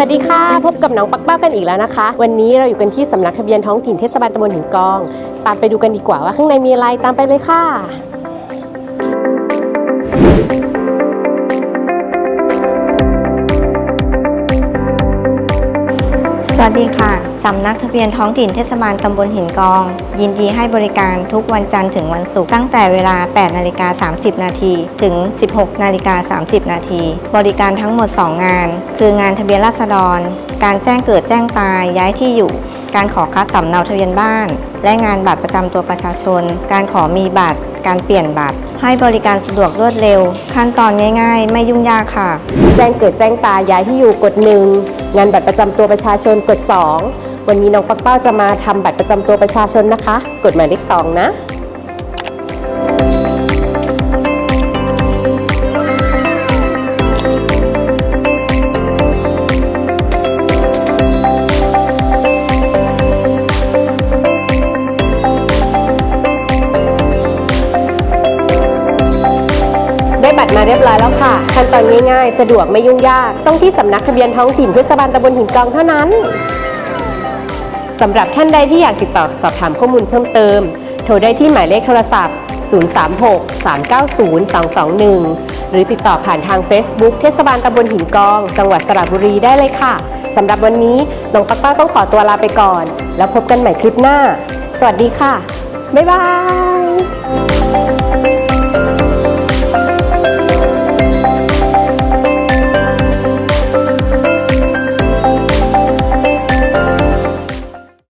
สวัสดีค่ะ พบกับน้องปักเป้ากันอีกแล้วนะคะ วันนี้เราอยู่กันที่สำนักทะเบียนท้องถิ่นเทศบาลตำบลหินกอง ตามไปดูกันดีกว่าว่าข้างในมีอะไรตามไปเลยค่ะ สวัสดีค่ะ สำนักทะเบียนท้องถิ่นเทศบาลตำบลหินกอง ยินดีให้บริการทุกวันจันทร์ถึงวันศุกร์ตั้งแต่เวลา 8 นาฬิกา 30 นาทีถึง 16 นาฬิกา 30 นาทีบริการทั้งหมด 2 งาน คืองานทะเบียนราษฎร การแจ้งเกิดแจ้งตายย้ายที่อยู่ การขอคัดสำเนาทะเบียนบ้าน และงานบัตรประจำตัวประชาชน การขอมีบัตร การเปลี่ยนบัตร ให้บริการสะดวกรวดเร็ว ขั้นตอนง่ายๆ ไม่ยุ่งยากค่ะ แจ้งเกิดแจ้งตายย้ายที่อยู่กดหนึ่งานบัตรประจำตัวประชาชนกด 2 วันนี้น้องปักเป้าจะมาทำบัตรประจำตัวประชาชนนะคะ กดหมายเลข2นะ ได้บัตรมาเรียบร้อยแล้วค่ะ ขั้นตอนง่ายๆ สะดวกไม่ยุ่งยาก ต้องที่สำนักทะเบียนท้องถิ่นเทศบาลตำบลหินกองเท่านั้นสำหรับท่านใดที่อยากติดต่อสอบถามข้อมูลเพิ่มเติม โทรได้ที่หมายเลขโทรศัพท์ 036 390 221 หรือติดต่อผ่านทาง Facebook เทศบาลตำบลหินกอง จังหวัดสระบุรีได้เลยค่ะ สำหรับวันนี้น้องปักเป้าต้องขอตัวลาไปก่อน แล้วพบกันใหม่คลิปหน้า สวัสดีค่ะ บ๊ายบาย